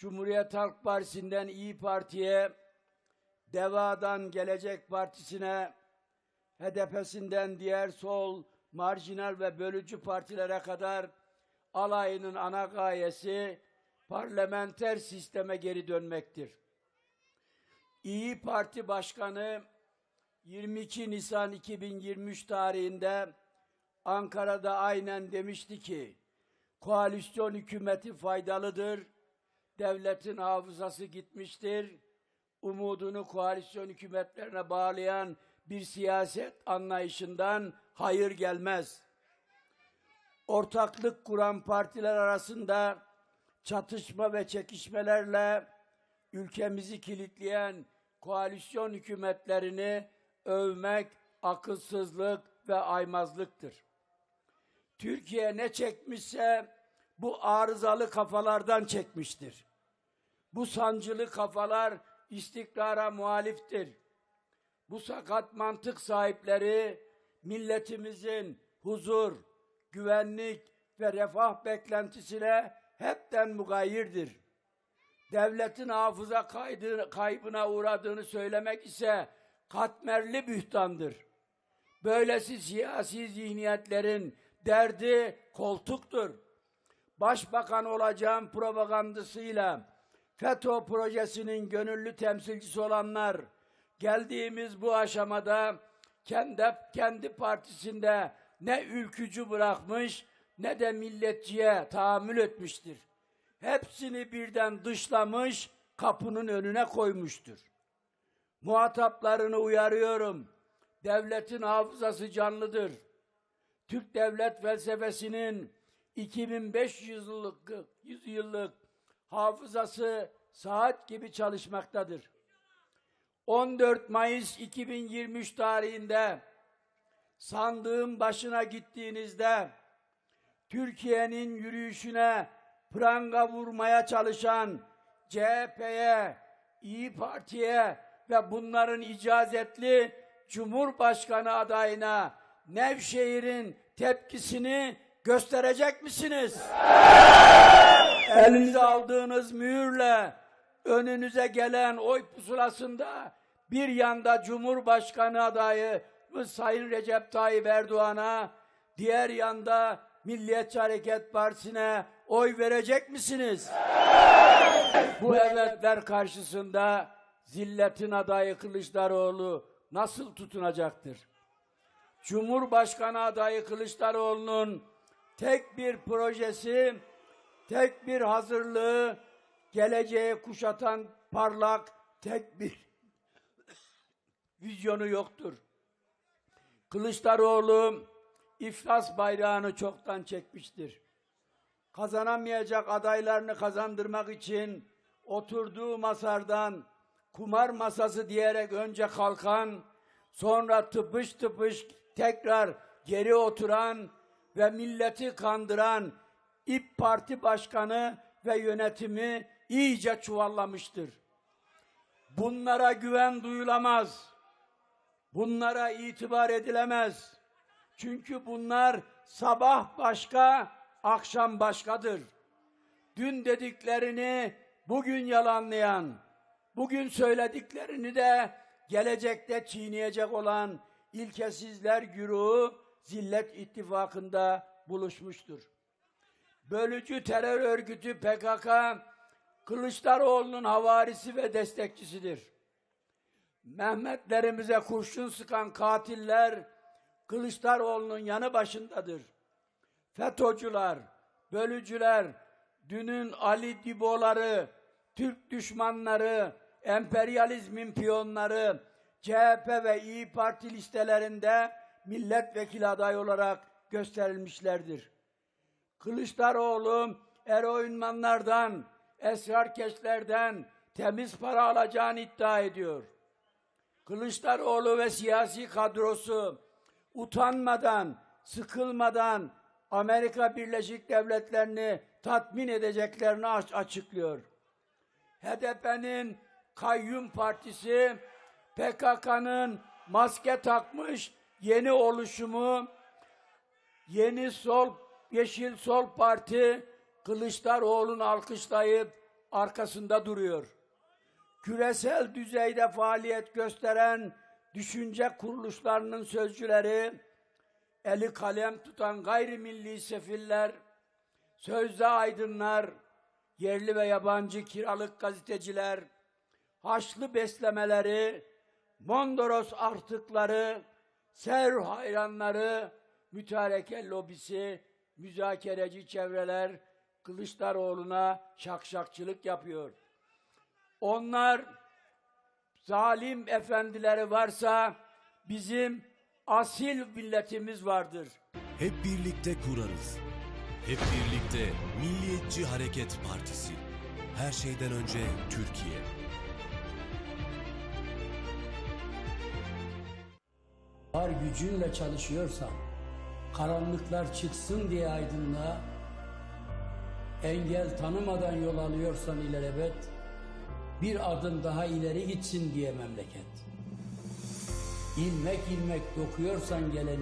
Cumhuriyet Halk Partisi'nden İyi Parti'ye, DEVA'dan Gelecek Partisi'ne, HDP'sinden diğer sol, marjinal ve bölücü partilere kadar alayının ana gayesi parlamenter sisteme geri dönmektir. İyi Parti Başkanı 22 Nisan 2023 tarihinde Ankara'da aynen demişti ki koalisyon hükümeti faydalıdır, devletin hafızası gitmiştir, umudunu koalisyon hükümetlerine bağlayan bir siyaset anlayışından hayır gelmez. Ortaklık kuran partiler arasında çatışma ve çekişmelerle ülkemizi kilitleyen koalisyon hükümetlerini övmek akılsızlık ve aymazlıktır. Türkiye ne çekmişse bu arızalı kafalardan çekmiştir. Bu sancılı kafalar istikrara muhaliftir. Bu sakat mantık sahipleri milletimizin huzur, güvenlik ve refah beklentisine hepten mugayirdir. Devletin hafıza kaydı, kaybına uğradığını söylemek ise katmerli bühtandır. Böylesi siyasi zihniyetlerin derdi koltuktur. Başbakan olacağım propagandasıyla FETÖ projesinin gönüllü temsilcisi olanlar geldiğimiz bu aşamada kendi, kendi partisinde ne ülkücü bırakmış ne de milletçiye tahammül etmiştir. Hepsini birden dışlamış, kapının önüne koymuştur. Muhataplarını uyarıyorum. Devletin hafızası canlıdır. Türk devlet felsefesinin 2500 yıllık, 100 yıllık hafızası saat gibi çalışmaktadır. 14 Mayıs 2023 tarihinde sandığın başına gittiğinizde Türkiye'nin yürüyüşüne pranga vurmaya çalışan CHP'ye, İyi Parti'ye ve bunların icazetli Cumhurbaşkanı adayına Nevşehir'in tepkisini gösterecek misiniz? Elinize aldığınız mühürle önünüze gelen oy pusulasında bir yanda Cumhurbaşkanı adayı Sayın Recep Tayyip Erdoğan'a, diğer yanda Milliyetçi Hareket Partisi'ne oy verecek misiniz? Bu evetler karşısında zilletin adayı Kılıçdaroğlu nasıl tutunacaktır? Cumhurbaşkanı adayı Kılıçdaroğlu'nun tek bir projesi, tek bir hazırlığı, geleceğe kuşatan parlak tek bir vizyonu yoktur. Kılıçdaroğlu iflas bayrağını çoktan çekmiştir. Kazanamayacak adaylarını kazandırmak için oturduğu masardan kumar masası diyerek önce kalkan, sonra tıpış tıpış tekrar geri oturan ve milleti kandıran İP Parti Başkanı ve yönetimi iyice çuvallamıştır. Bunlara güven duyulamaz. Bunlara itibar edilemez. Çünkü bunlar sabah başka, akşam başkadır. Dün dediklerini bugün yalanlayan, bugün söylediklerini de gelecekte çiğneyecek olan ilkesizler güruhu Zillet İttifakı'nda buluşmuştur. Bölücü terör örgütü PKK, Kılıçdaroğlu'nun havarisi ve destekçisidir. Mehmetlerimize kurşun sıkan katiller Kılıçdaroğlu'nun yanı başındadır. FETÖ'cüler, bölücüler, dünün Ali Diboları, Türk düşmanları, emperyalizmin piyonları, CHP ve İyi Parti listelerinde milletvekili aday olarak gösterilmişlerdir. Kılıçdaroğlu eroinmanlardan, esrarkeşlerden temiz para alacağını iddia ediyor. Kılıçdaroğlu ve siyasi kadrosu utanmadan, sıkılmadan Amerika Birleşik Devletleri'ni tatmin edeceklerini aç- açıklıyor. HDP'nin kayyum partisi PKK'nın maske takmış yeni oluşumu yeni sol Yeşil Sol Parti Kılıçdaroğlu'nu alkışlayıp arkasında duruyor. Küresel düzeyde faaliyet gösteren düşünce kuruluşlarının sözcüleri, eli kalem tutan gayrimilli sefiller, sözde aydınlar, yerli ve yabancı kiralık gazeteciler, haçlı beslemeleri, Mondros artıkları, serv hayranları, mütareke lobisi, müzakereci çevreler Kılıçdaroğlu'na şakşakçılık yapıyor. Onlar zalim efendileri varsa bizim asil milletimiz vardır. Hep birlikte kurarız. Hep birlikte Milliyetçi Hareket Partisi. Her şeyden önce Türkiye. Var gücünle çalışıyorsan, karanlıklar çıksın diye aydınlığa, engel tanımadan yol alıyorsan ilelebet, bir adım daha ileri gitsin diye memleket. İlmek ilmek dokuyorsan geleni,